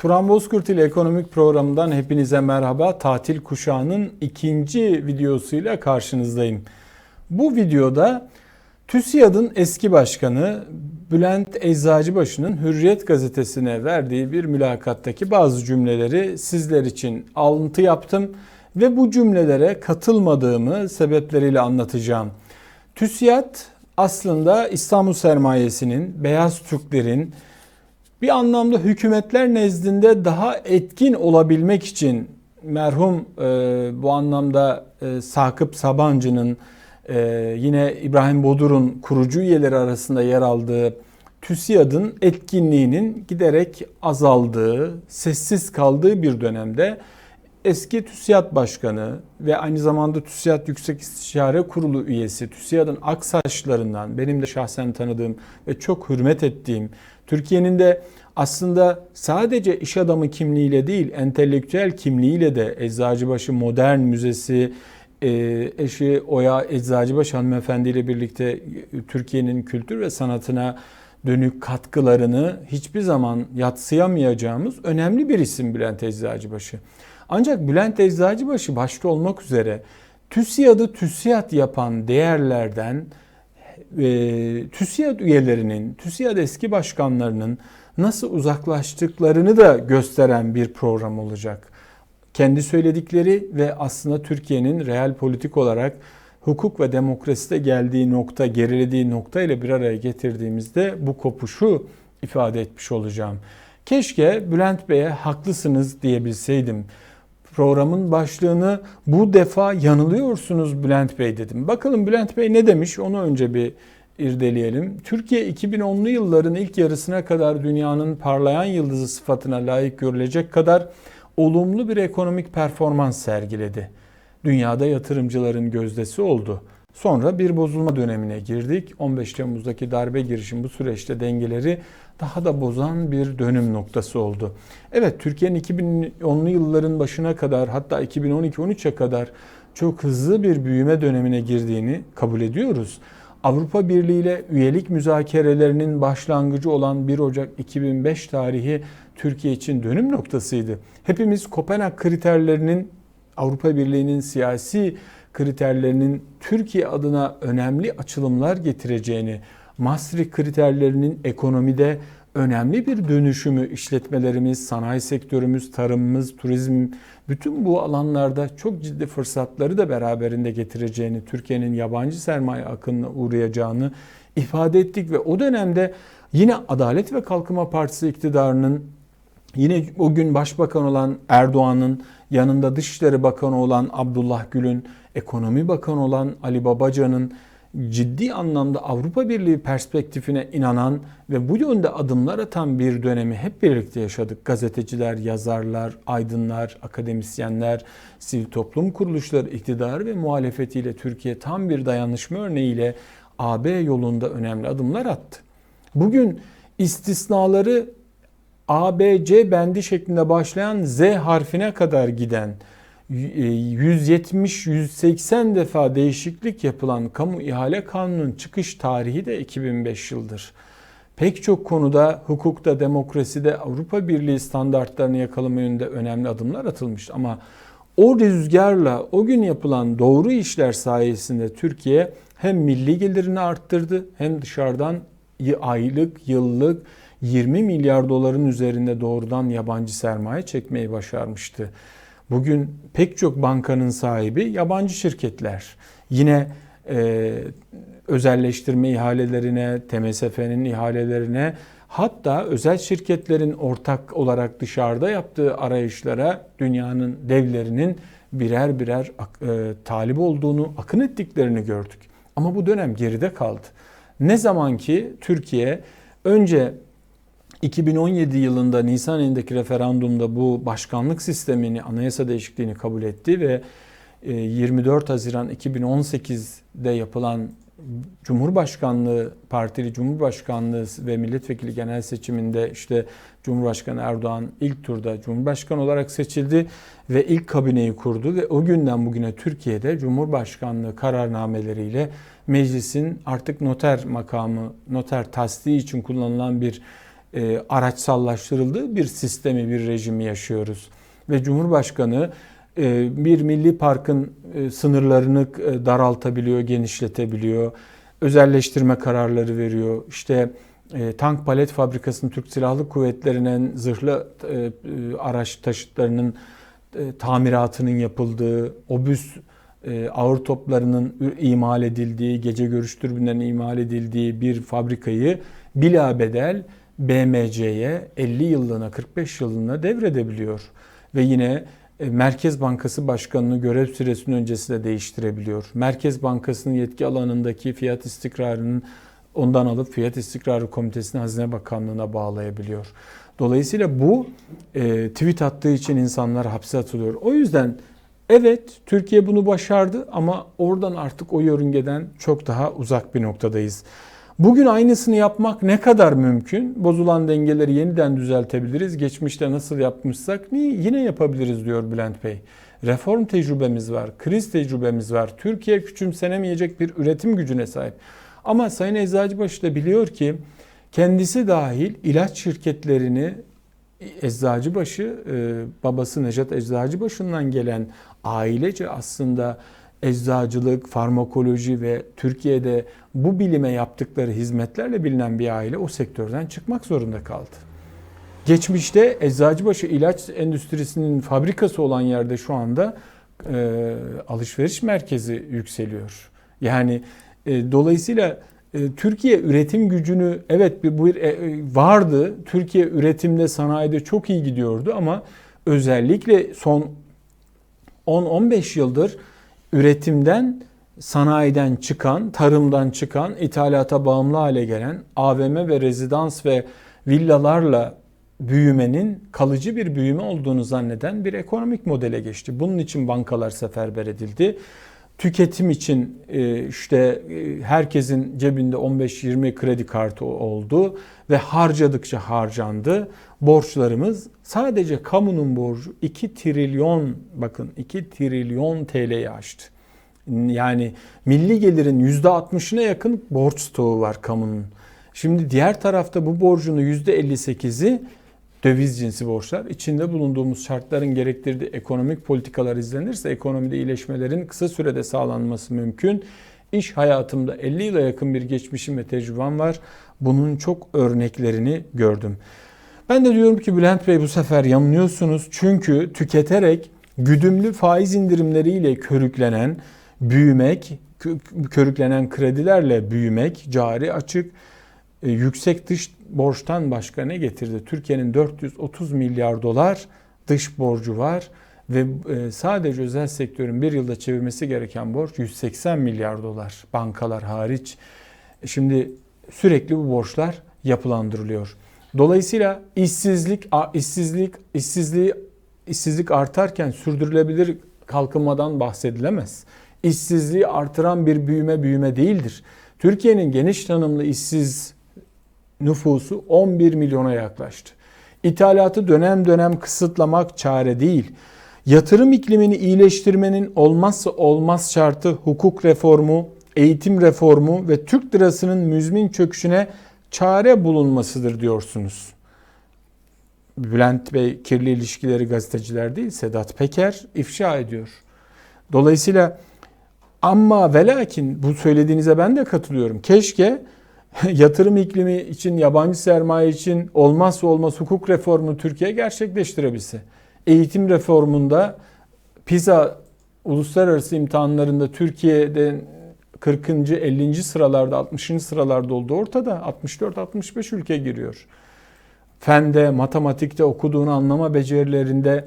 Turan Bozkurt ile ekonomik programından hepinize merhaba. Tatil kuşağının ikinci videosuyla karşınızdayım. Bu videoda TÜSİAD'ın eski başkanı Bülent Eczacıbaşı'nın Hürriyet gazetesine verdiği bir mülakattaki bazı cümleleri sizler için alıntı yaptım ve bu cümlelere katılmadığımı sebepleriyle anlatacağım. TÜSİAD aslında İstanbul sermayesinin, beyaz Türklerin bir anlamda hükümetler nezdinde daha etkin olabilmek için merhum e, bu anlamda e, Sakıp Sabancı'nın e, yine İbrahim Bodur'un kurucu üyeleri arasında yer aldığı TÜSİAD'ın etkinliğinin giderek azaldığı, sessiz kaldığı bir dönemde eski TÜSİAD Başkanı ve aynı zamanda TÜSİAD Yüksek İstişare Kurulu üyesi TÜSİAD'ın Aksaçlarından benim de şahsen tanıdığım ve çok hürmet ettiğim Türkiye'nin de aslında sadece iş adamı kimliğiyle değil entelektüel kimliğiyle de Eczacıbaşı Modern Müzesi e, eşi Oya Eczacıbaşı hanımefendi ile birlikte Türkiye'nin kültür ve sanatına dönük katkılarını hiçbir zaman yatsıyamayacağımız önemli bir isim Bülent Eczacıbaşı. Ancak Bülent Eczacıbaşı başta olmak üzere TÜSİAD'ı TÜSİAD yapan değerlerden e, TÜSİAD üyelerinin, TÜSİAD eski başkanlarının nasıl uzaklaştıklarını da gösteren bir program olacak. Kendi söyledikleri ve aslında Türkiye'nin real politik olarak hukuk ve demokraside geldiği nokta, gerilediği nokta ile bir araya getirdiğimizde bu kopuşu ifade etmiş olacağım. Keşke Bülent Bey'e haklısınız diyebilseydim. Programın başlığını bu defa yanılıyorsunuz Bülent Bey dedim. Bakalım Bülent Bey ne demiş onu önce bir irdeleyelim. Türkiye 2010'lu yılların ilk yarısına kadar dünyanın parlayan yıldızı sıfatına layık görülecek kadar olumlu bir ekonomik performans sergiledi. Dünyada yatırımcıların gözdesi oldu. Sonra bir bozulma dönemine girdik. 15 Temmuz'daki darbe girişim bu süreçte dengeleri daha da bozan bir dönüm noktası oldu. Evet Türkiye'nin 2010'lu yılların başına kadar hatta 2012-13'e kadar çok hızlı bir büyüme dönemine girdiğini kabul ediyoruz. Avrupa Birliği ile üyelik müzakerelerinin başlangıcı olan 1 Ocak 2005 tarihi Türkiye için dönüm noktasıydı. Hepimiz Kopenhag kriterlerinin Avrupa Birliği'nin siyasi kriterlerinin Türkiye adına önemli açılımlar getireceğini, Maastricht kriterlerinin ekonomide önemli bir dönüşümü işletmelerimiz, sanayi sektörümüz, tarımımız, turizm bütün bu alanlarda çok ciddi fırsatları da beraberinde getireceğini, Türkiye'nin yabancı sermaye akınına uğrayacağını ifade ettik ve o dönemde yine Adalet ve Kalkınma Partisi iktidarının yine o gün başbakan olan Erdoğan'ın yanında Dışişleri Bakanı olan Abdullah Gül'ün, Ekonomi Bakanı olan Ali Babacan'ın ciddi anlamda Avrupa Birliği perspektifine inanan ve bu yönde adımlar atan bir dönemi hep birlikte yaşadık. Gazeteciler, yazarlar, aydınlar, akademisyenler, sivil toplum kuruluşları iktidar ve muhalefetiyle Türkiye tam bir dayanışma örneğiyle AB yolunda önemli adımlar attı. Bugün istisnaları ABC bendi şeklinde başlayan Z harfine kadar giden 170-180 defa değişiklik yapılan kamu ihale kanunun çıkış tarihi de 2005 yıldır. Pek çok konuda hukukta, demokraside Avrupa Birliği standartlarını yakalama yönünde önemli adımlar atılmış ama o rüzgarla o gün yapılan doğru işler sayesinde Türkiye hem milli gelirini arttırdı hem dışarıdan aylık, yıllık 20 milyar doların üzerinde doğrudan yabancı sermaye çekmeyi başarmıştı. Bugün pek çok bankanın sahibi yabancı şirketler. Yine e, özelleştirme ihalelerine, TMSF'nin ihalelerine hatta özel şirketlerin ortak olarak dışarıda yaptığı arayışlara dünyanın devlerinin birer birer e, talip olduğunu, akın ettiklerini gördük. Ama bu dönem geride kaldı. Ne zaman ki Türkiye önce 2017 yılında Nisan ayındaki referandumda bu başkanlık sistemini, anayasa değişikliğini kabul etti ve 24 e, Haziran 2018'de yapılan Cumhurbaşkanlığı, partili Cumhurbaşkanlığı ve milletvekili genel seçiminde işte Cumhurbaşkanı Erdoğan ilk turda Cumhurbaşkanı olarak seçildi ve ilk kabineyi kurdu ve o günden bugüne Türkiye'de Cumhurbaşkanlığı kararnameleriyle meclisin artık noter makamı, noter tasdiği için kullanılan bir e, araçsallaştırıldığı bir sistemi, bir rejimi yaşıyoruz. Ve Cumhurbaşkanı e, bir milli parkın e, sınırlarını e, daraltabiliyor, genişletebiliyor. Özelleştirme kararları veriyor. İşte e, tank palet fabrikasının Türk Silahlı Kuvvetleri'nin zırhlı e, e, araç taşıtlarının e, tamiratının yapıldığı, obüs e, ağır toplarının imal edildiği, gece görüş türbinlerinin imal edildiği bir fabrikayı bilabedel BMC'ye 50 yıllığına 45 yıllığına devredebiliyor. Ve yine e, Merkez Bankası Başkanı'nı görev süresinin öncesi de değiştirebiliyor. Merkez Bankası'nın yetki alanındaki fiyat istikrarının ondan alıp Fiyat İstikrarı Komitesi'ni Hazine Bakanlığı'na bağlayabiliyor. Dolayısıyla bu e, tweet attığı için insanlar hapse atılıyor. O yüzden evet Türkiye bunu başardı ama oradan artık o yörüngeden çok daha uzak bir noktadayız. Bugün aynısını yapmak ne kadar mümkün? Bozulan dengeleri yeniden düzeltebiliriz. Geçmişte nasıl yapmışsak yine yapabiliriz diyor Bülent Bey. Reform tecrübemiz var, kriz tecrübemiz var. Türkiye küçümsenemeyecek bir üretim gücüne sahip. Ama Sayın Eczacıbaşı da biliyor ki kendisi dahil ilaç şirketlerini Eczacıbaşı e, babası Nejat Eczacıbaşı'ndan gelen ailece aslında eczacılık, farmakoloji ve Türkiye'de bu bilime yaptıkları hizmetlerle bilinen bir aile o sektörden çıkmak zorunda kaldı. Geçmişte Eczacıbaşı ilaç endüstrisinin fabrikası olan yerde şu anda e, alışveriş merkezi yükseliyor. Yani e, dolayısıyla e, Türkiye üretim gücünü evet bir, bir e, vardı. Türkiye üretimde sanayide çok iyi gidiyordu ama özellikle son 10-15 yıldır üretimden sanayiden çıkan, tarımdan çıkan, ithalata bağımlı hale gelen AVM ve rezidans ve villalarla büyümenin kalıcı bir büyüme olduğunu zanneden bir ekonomik modele geçti. Bunun için bankalar seferber edildi tüketim için e, işte e, herkesin cebinde 15-20 kredi kartı oldu ve harcadıkça harcandı. Borçlarımız sadece kamunun borcu 2 trilyon bakın 2 trilyon TL'yi aştı. Yani milli gelirin %60'ına yakın borç stoğu var kamunun. Şimdi diğer tarafta bu borcunu %58'i döviz cinsi borçlar içinde bulunduğumuz şartların gerektirdiği ekonomik politikalar izlenirse ekonomide iyileşmelerin kısa sürede sağlanması mümkün. İş hayatımda 50 yıla yakın bir geçmişim ve tecrübem var. Bunun çok örneklerini gördüm. Ben de diyorum ki Bülent Bey bu sefer yanılıyorsunuz. Çünkü tüketerek güdümlü faiz indirimleriyle körüklenen büyümek, körüklenen kredilerle büyümek, cari açık, e, yüksek dış borçtan başka ne getirdi? Türkiye'nin 430 milyar dolar dış borcu var ve e, sadece özel sektörün bir yılda çevirmesi gereken borç 180 milyar dolar bankalar hariç. Şimdi sürekli bu borçlar yapılandırılıyor. Dolayısıyla işsizlik işsizlik işsizliği işsizlik artarken sürdürülebilir kalkınmadan bahsedilemez. İşsizliği artıran bir büyüme büyüme değildir. Türkiye'nin geniş tanımlı işsiz nüfusu 11 milyona yaklaştı. İthalatı dönem dönem kısıtlamak çare değil. Yatırım iklimini iyileştirmenin olmazsa olmaz şartı hukuk reformu, eğitim reformu ve Türk lirasının müzmin çöküşüne çare bulunmasıdır diyorsunuz. Bülent Bey kirli ilişkileri gazeteciler değil Sedat Peker ifşa ediyor. Dolayısıyla ama ve lakin bu söylediğinize ben de katılıyorum. Keşke yatırım iklimi için, yabancı sermaye için olmazsa olmaz hukuk reformu Türkiye gerçekleştirebilse. Eğitim reformunda PISA uluslararası imtihanlarında Türkiye'de 40. 50. sıralarda 60. sıralarda olduğu ortada 64-65 ülke giriyor. Fende, matematikte okuduğunu anlama becerilerinde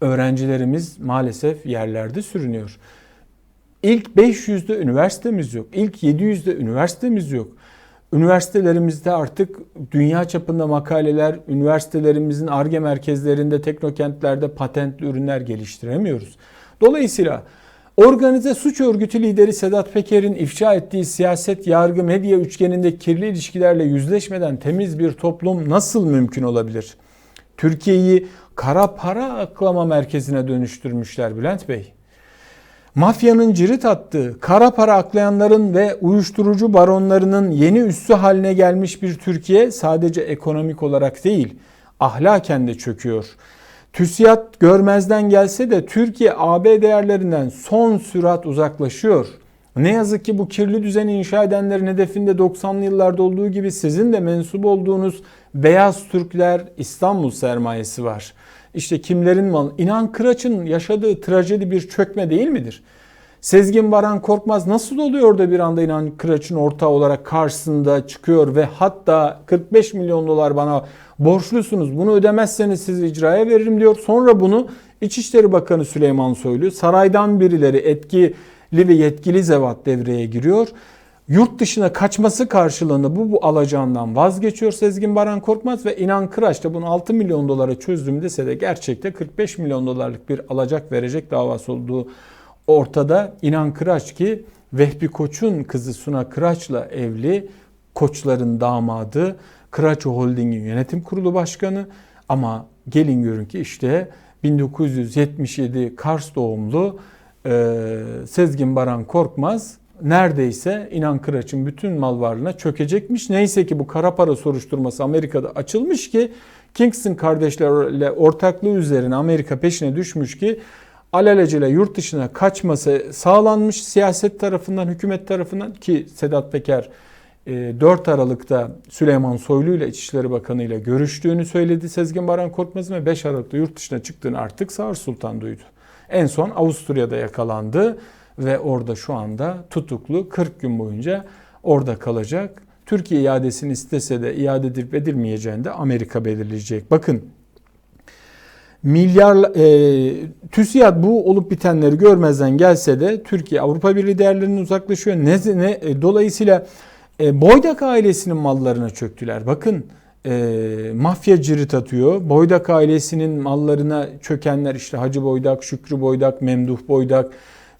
öğrencilerimiz maalesef yerlerde sürünüyor. İlk 500'de üniversitemiz yok. İlk 700'de üniversitemiz yok. Üniversitelerimizde artık dünya çapında makaleler, üniversitelerimizin ARGE merkezlerinde, teknokentlerde patentli ürünler geliştiremiyoruz. Dolayısıyla organize suç örgütü lideri Sedat Peker'in ifşa ettiği siyaset, yargı, medya üçgeninde kirli ilişkilerle yüzleşmeden temiz bir toplum nasıl mümkün olabilir? Türkiye'yi kara para aklama merkezine dönüştürmüşler Bülent Bey. Mafyanın cirit attığı, kara para aklayanların ve uyuşturucu baronlarının yeni üssü haline gelmiş bir Türkiye sadece ekonomik olarak değil, ahlaken de çöküyor. TÜSİAD görmezden gelse de Türkiye AB değerlerinden son sürat uzaklaşıyor. Ne yazık ki bu kirli düzeni inşa edenlerin hedefinde 90'lı yıllarda olduğu gibi sizin de mensup olduğunuz beyaz Türkler İstanbul sermayesi var. İşte kimlerin malı? İnan Kıraç'ın yaşadığı trajedi bir çökme değil midir? Sezgin Baran Korkmaz nasıl oluyor da bir anda İnan Kıraç'ın ortağı olarak karşısında çıkıyor ve hatta 45 milyon dolar bana borçlusunuz bunu ödemezseniz sizi icraya veririm diyor. Sonra bunu İçişleri Bakanı Süleyman Soylu saraydan birileri etkili ve yetkili zevat devreye giriyor. Yurt dışına kaçması karşılığında bu, bu alacağından vazgeçiyor Sezgin Baran Korkmaz ve İnan Kıraç da bunu 6 milyon dolara çözdüm dese de gerçekte 45 milyon dolarlık bir alacak verecek davası olduğu ortada. İnan Kıraç ki Vehbi Koç'un kızı Suna Kıraç'la evli Koçların damadı Kıraç Holding'in yönetim kurulu başkanı ama gelin görün ki işte 1977 Kars doğumlu e, Sezgin Baran Korkmaz neredeyse İnan Kıraç'ın bütün mal varlığına çökecekmiş. Neyse ki bu kara para soruşturması Amerika'da açılmış ki Kingston kardeşlerle ortaklığı üzerine Amerika peşine düşmüş ki alelacele yurt dışına kaçması sağlanmış siyaset tarafından, hükümet tarafından ki Sedat Peker 4 e, Aralık'ta Süleyman Soylu ile İçişleri Bakanı ile görüştüğünü söyledi Sezgin Baran Korkmaz'ın ve 5 Aralık'ta yurt dışına çıktığını artık Sağır Sultan duydu. En son Avusturya'da yakalandı ve orada şu anda tutuklu 40 gün boyunca orada kalacak. Türkiye iadesini istese de iade edilip edilmeyeceğini de Amerika belirleyecek. Bakın milyar e, TÜSİAD bu olup bitenleri görmezden gelse de Türkiye Avrupa Birliği değerlerinden uzaklaşıyor. Ne, ne e, dolayısıyla e, Boydak ailesinin mallarına çöktüler. Bakın e, mafya cirit atıyor. Boydak ailesinin mallarına çökenler işte Hacı Boydak, Şükrü Boydak, Memduh Boydak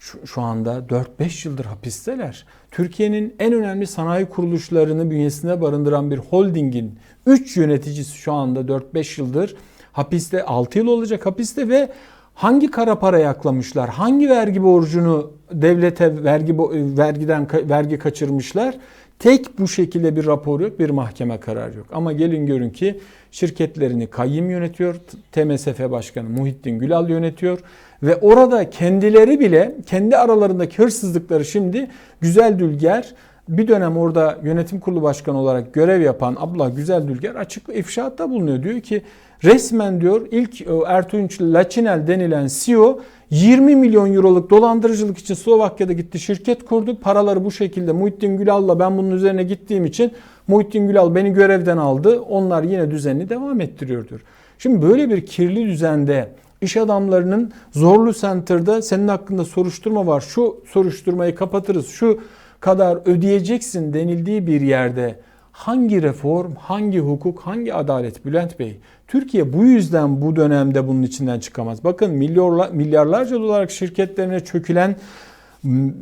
şu, şu anda 4-5 yıldır hapisteler. Türkiye'nin en önemli sanayi kuruluşlarını bünyesinde barındıran bir holdingin 3 yöneticisi şu anda 4-5 yıldır hapiste 6 yıl olacak hapiste ve hangi kara para yaklamışlar? Hangi vergi borcunu devlete vergi vergiden vergi kaçırmışlar? Tek bu şekilde bir rapor yok, bir mahkeme kararı yok. Ama gelin görün ki şirketlerini kayyım yönetiyor, TMSF Başkanı Muhittin Gülal yönetiyor ve orada kendileri bile kendi aralarındaki hırsızlıkları şimdi Güzel Dülger bir dönem orada yönetim kurulu başkanı olarak görev yapan abla Güzel Dülger açık ifşaatta bulunuyor. Diyor ki resmen diyor ilk e, Ertuğrul Laçinel denilen CEO 20 milyon euroluk dolandırıcılık için Slovakya'da gitti şirket kurdu. Paraları bu şekilde Muhittin Gülal'la ben bunun üzerine gittiğim için Muhittin Gülal beni görevden aldı. Onlar yine düzenini devam ettiriyor diyor. Şimdi böyle bir kirli düzende iş adamlarının Zorlu Center'da senin hakkında soruşturma var. Şu soruşturmayı kapatırız. Şu kadar ödeyeceksin denildiği bir yerde hangi reform, hangi hukuk, hangi adalet Bülent Bey? Türkiye bu yüzden bu dönemde bunun içinden çıkamaz. Bakın milyarlar, milyarlarca dolarlık şirketlerine çökülen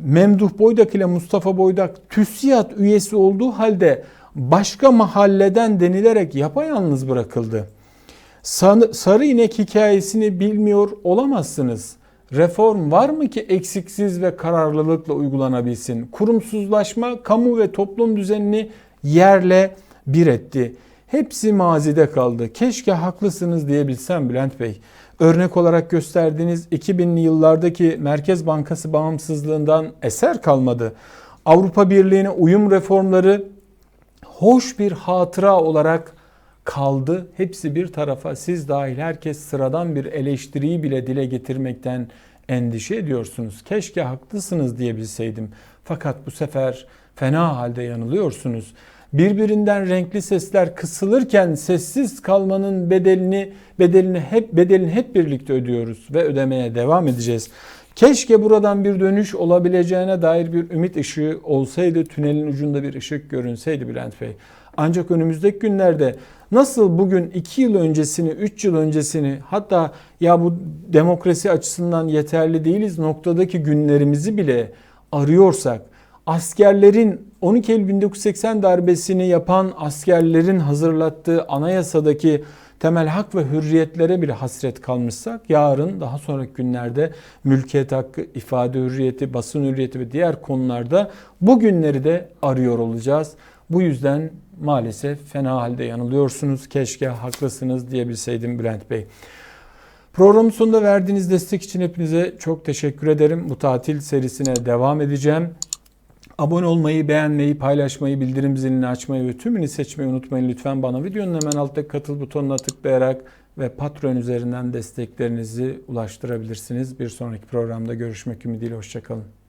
Memduh Boydak ile Mustafa Boydak TÜSİAD üyesi olduğu halde başka mahalleden denilerek yapayalnız bırakıldı. Sarı inek hikayesini bilmiyor olamazsınız. Reform var mı ki eksiksiz ve kararlılıkla uygulanabilsin? Kurumsuzlaşma kamu ve toplum düzenini yerle bir etti. Hepsi mazide kaldı. Keşke haklısınız diyebilsem Bülent Bey. Örnek olarak gösterdiğiniz 2000'li yıllardaki Merkez Bankası bağımsızlığından eser kalmadı. Avrupa Birliği'ne uyum reformları hoş bir hatıra olarak kaldı. Hepsi bir tarafa siz dahil herkes sıradan bir eleştiriyi bile dile getirmekten endişe ediyorsunuz. Keşke haklısınız diyebilseydim. Fakat bu sefer fena halde yanılıyorsunuz. Birbirinden renkli sesler kısılırken sessiz kalmanın bedelini bedelini hep bedelini hep birlikte ödüyoruz ve ödemeye devam edeceğiz. Keşke buradan bir dönüş olabileceğine dair bir ümit ışığı olsaydı, tünelin ucunda bir ışık görünseydi Bülent Bey. Ancak önümüzdeki günlerde nasıl bugün 2 yıl öncesini, 3 yıl öncesini hatta ya bu demokrasi açısından yeterli değiliz noktadaki günlerimizi bile arıyorsak askerlerin 12 Eylül 1980 darbesini yapan askerlerin hazırlattığı anayasadaki temel hak ve hürriyetlere bile hasret kalmışsak yarın daha sonraki günlerde mülkiyet hakkı, ifade hürriyeti, basın hürriyeti ve diğer konularda bu günleri de arıyor olacağız. Bu yüzden maalesef fena halde yanılıyorsunuz. Keşke haklısınız diyebilseydim Bülent Bey. Programın sonunda verdiğiniz destek için hepinize çok teşekkür ederim. Bu tatil serisine devam edeceğim. Abone olmayı, beğenmeyi, paylaşmayı, bildirim zilini açmayı ve tümünü seçmeyi unutmayın lütfen bana. Videonun hemen alttaki katıl butonuna tıklayarak ve Patreon üzerinden desteklerinizi ulaştırabilirsiniz. Bir sonraki programda görüşmek ümidiyle hoşçakalın.